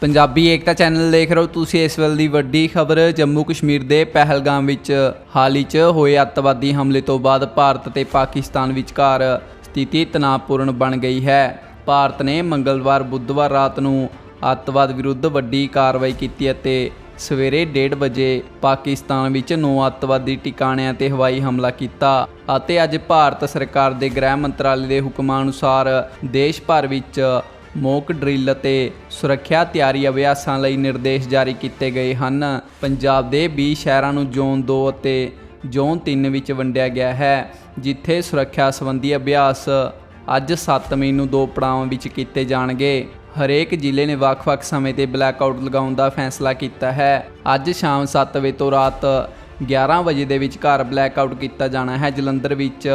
ਪੰਜਾਬੀ ਏਕਤਾ channel ਦੇਖ ਰਹੇ ਹੋ ਤੁਸੀਂ ਇਸ ਵੇਲੇ ਦੀ ਵੱਡੀ ਖਬਰ, ਜੰਮੂ ਕਸ਼ਮੀਰ ਦੇ ਪਹਿਲਗਾਮ ਵਿੱਚ ਹਾਲ ਹੀ 'ਚ ਹੋਏ ਅੱਤਵਾਦੀ ਹਮਲੇ ਤੋਂ ਬਾਅਦ ਭਾਰਤ ਤੇ ਪਾਕਿਸਤਾਨ ਵਿਚਕਾਰ ਸਥਿਤੀ ਤਣਾਅਪੂਰਨ ਬਣ ਗਈ ਹੈ। ਭਾਰਤ ਨੇ ਮੰਗਲਵਾਰ, ਬੁੱਧਵਾਰ ਰਾਤ ਨੂੰ ਅੱਤਵਾਦ ਵਿਰੁੱਧ ਵੱਡੀ ਕਾਰਵਾਈ ਕੀਤੀ ਅਤੇ ਸਵੇਰੇ 1:30 ਵਜੇ ਪਾਕਿਸਤਾਨ ਵਿੱਚ ਨੌ ਅੱਤਵਾਦੀ ਟਿਕਾਣਿਆਂ ਤੇ ਹਵਾਈ ਹਮਲਾ ਕੀਤਾ ਅਤੇ ਅੱਜ ਭਾਰਤ ਸਰਕਾਰ ਦੇ ਗ੍ਰਹਿ ਮੰਤਰਾਲੇ ਦੇ ਹੁਕਮਾਂ ਅਨੁਸਾਰ ਦੇਸ਼ ਭਰ ਵਿੱਚ ਮੌਕ ਡਰਿੱਲ ਅਤੇ ਸੁਰੱਖਿਆ ਤਿਆਰੀ ਅਭਿਆਸਾਂ ਲਈ ਨਿਰਦੇਸ਼ ਜਾਰੀ ਕੀਤੇ ਗਏ ਹਨ। ਪੰਜਾਬ ਦੇ 20 ਸ਼ਹਿਰਾਂ ਨੂੰ ਜ਼ੋਨ 2 ਅਤੇ ਜ਼ੋਨ 3 ਵਿੱਚ ਵੰਡਿਆ ਗਿਆ ਹੈ, ਜਿੱਥੇ ਸੁਰੱਖਿਆ ਸੰਬੰਧੀ ਅਭਿਆਸ ਅੱਜ 7 ਮਈ ਨੂੰ ਦੋ ਪੜਾਵਾਂ ਵਿੱਚ ਕੀਤੇ ਜਾਣਗੇ। ਹਰੇਕ ਜ਼ਿਲ੍ਹੇ ਨੇ ਵੱਖ-ਵੱਖ ਸਮੇਂ ਤੇ ਬਲੈਕਆਊਟ ਲਗਾਉਣ ਦਾ ਫੈਸਲਾ ਕੀਤਾ ਹੈ। ਅੱਜ ਸ਼ਾਮ 7 ਵਜੇ ਤੋਂ ਰਾਤ 11 ਵਜੇ ਦੇ ਵਿੱਚ ਵਿਚਕਾਰ ਬਲੈਕਆਊਟ ਕੀਤਾ ਜਾਣਾ ਹੈ। ਜਲੰਧਰ ਵਿੱਚ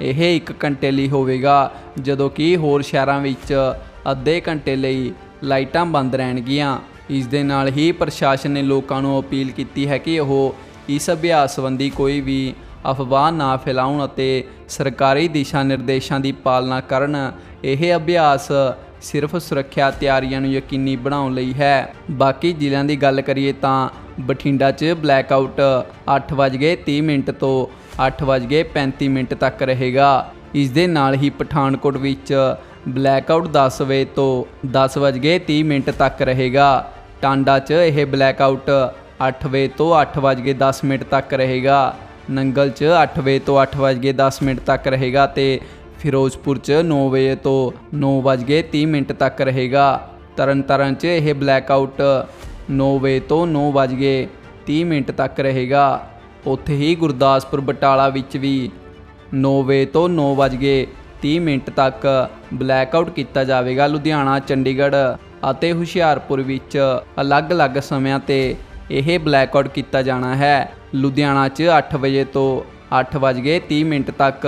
ਇਹ 1 ਘੰਟੇ ਲਈ ਹੋਵੇਗਾ, ਜਦੋਂ ਕਿ ਹੋਰ ਸ਼ਹਿਰਾਂ ਵਿੱਚ ਅੱਧੇ ਘੰਟੇ ਲਈ ਲਾਈਟਾਂ ਬੰਦ ਰਹਿਣਗੀਆਂ। ਇਸ ਦੇ ਨਾਲ ਹੀ ਪ੍ਰਸ਼ਾਸਨ ਨੇ ਲੋਕਾਂ ਨੂੰ ਅਪੀਲ ਕੀਤੀ ਹੈ ਕਿ ਉਹ ਇਸ ਅਭਿਆਸ ਸੰਬੰਧੀ ਕੋਈ ਵੀ ਅਫਵਾਹ ਨਾ ਫੈਲਾਉਣ ਅਤੇ ਸਰਕਾਰੀ ਦਿਸ਼ਾ ਨਿਰਦੇਸ਼ਾਂ ਦੀ ਪਾਲਣਾ ਕਰਨ। ਇਹ ਅਭਿਆਸ ਸਿਰਫ ਸੁਰੱਖਿਆ ਤਿਆਰੀਆਂ ਨੂੰ ਯਕੀਨੀ ਬਣਾਉਣ ਲਈ ਹੈ। ਬਾਕੀ ਜ਼ਿਲ੍ਹਿਆਂ ਦੀ ਗੱਲ ਕਰੀਏ ਤਾਂ ਬਠਿੰਡਾ 'ਚ ਬਲੈਕ ਬਲੈਕਆਊਟ 8:30 ਮਿੰਟ ਤੋਂ 8:35 ਮਿੰਟ ਤੱਕ ਰਹੇਗਾ। ਇਸ ਦੇ ਨਾਲ ਹੀ ਪਠਾਨਕੋਟ ਵਿੱਚ ਬਲੈਕਆਊਟ 10 ਵਜੇ ਤੋਂ 10:30 ਮਿੰਟ ਤੱਕ ਰਹੇਗਾ। ਟਾਂਡਾ 'ਚ ਇਹ ਬਲੈਕਆਊਟ 8 ਵਜੇ ਤੋਂ 8:10 ਮਿੰਟ ਤੱਕ ਰਹੇਗਾ। ਨੰਗਲ 'ਚ 8 ਵਜੇ ਤੋਂ 8:10 ਮਿੰਟ ਤੱਕ ਰਹੇਗਾ ਤੇ ਫਿਰੋਜ਼ਪੁਰ 'ਚ 9 ਵਜੇ ਤੋਂ 9:30 ਮਿੰਟ ਤੱਕ ਰਹੇਗਾ। ਤਰਨਤਾਰਨ 'ਚ ਇਹ ਬਲੈਕਆਊਟ 9 ਵਜੇ ਤੋਂ 9:30 ਮਿੰਟ ਤੱਕ ਰਹੇਗਾ। ਉੱਥੇ ਹੀ ਗੁਰਦਾਸਪੁਰ ਬਟਾਲਾ ਵਿੱਚ ਵੀ 9 ਵਜੇ ਤੋਂ 9:30 ਮਿੰਟ ਤੱਕ ਬਲੈਕਆਊਟ ਕੀਤਾ ਜਾਵੇਗਾ। ਲੁਧਿਆਣਾ, ਚੰਡੀਗੜ੍ਹ ਅਤੇ ਹੁਸ਼ਿਆਰਪੁਰ ਵਿੱਚ ਅਲੱਗ-ਅਲੱਗ ਸਮਿਆਂ ਤੇ ਇਹ ਬਲੈਕਆਊਟ ਕੀਤਾ ਜਾਣਾ ਹੈ। ਲੁਧਿਆਣਾ 'ਚ 8 ਵਜੇ ਤੋਂ 8:30 ਮਿੰਟ ਤੱਕ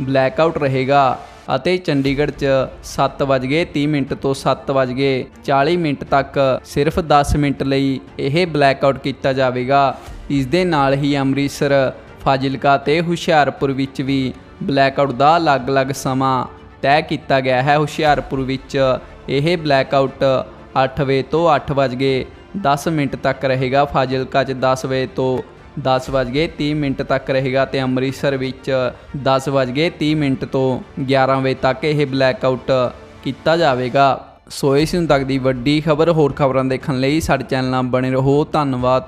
ਬਲੈਕਆਊਟ ਰਹੇਗਾ ਅਤੇ ਚੰਡੀਗੜ੍ਹ 'ਚ 7:30 ਮਿੰਟ ਤੋਂ 7:40 ਮਿੰਟ ਤੱਕ ਸਿਰਫ 10 ਮਿੰਟ ਲਈ ਇਹ ਬਲੈਕਆਊਟ ਕੀਤਾ ਜਾਵੇਗਾ। ਇਸ ਦੇ ਨਾਲ ਹੀ ਅੰਮ੍ਰਿਤਸਰ, ਫਾਜ਼ਿਲਕਾ ਤੇ ਹੁਸ਼ਿਆਰਪੁਰ ਵਿੱਚ ਵੀ ਬਲੈਕਆਊਟ ਦਾ ਅਲੱਗ-ਅਲੱਗ ਸਮਾਂ ਤੈਅ ਕੀਤਾ ਗਿਆ ਹੈ ਹੁਸ਼ਿਆਰਪੁਰ ਵਿੱਚ। ਇਹ ਬਲੈਕਆਊਟ 8 ਵਜੇ ਤੋਂ 8:10 ਮਿੰਟ ਤੱਕ ਰਹੇਗਾ। ਫਾਜ਼ਿਲਕਾ 'ਚ 10 ਵਜੇ ਤੋਂ 10:30 ਮਿੰਟ ਤੱਕ ਰਹੇਗਾ ਤੇ ਅੰਮ੍ਰਿਤਸਰ ਵਿੱਚ 10:30 ਮਿੰਟ ਤੋਂ 11 ਵਜੇ ਤੱਕ ਇਹ ਬਲੈਕਆਊਟ ਕੀਤਾ ਜਾਵੇਗਾ। ਸੋ ਇਸ ਨੂੰ ਤੱਕ ਦੀ ਵੱਡੀ ਖਬਰ ਹੋਰ ਖਬਰਾਂ ਦੇਖਣ ਲਈ ਸਾਡੇ ਚੈਨਲ ਨਾਲ ਬਣੇ ਰਹੋ। ਧੰਨਵਾਦ।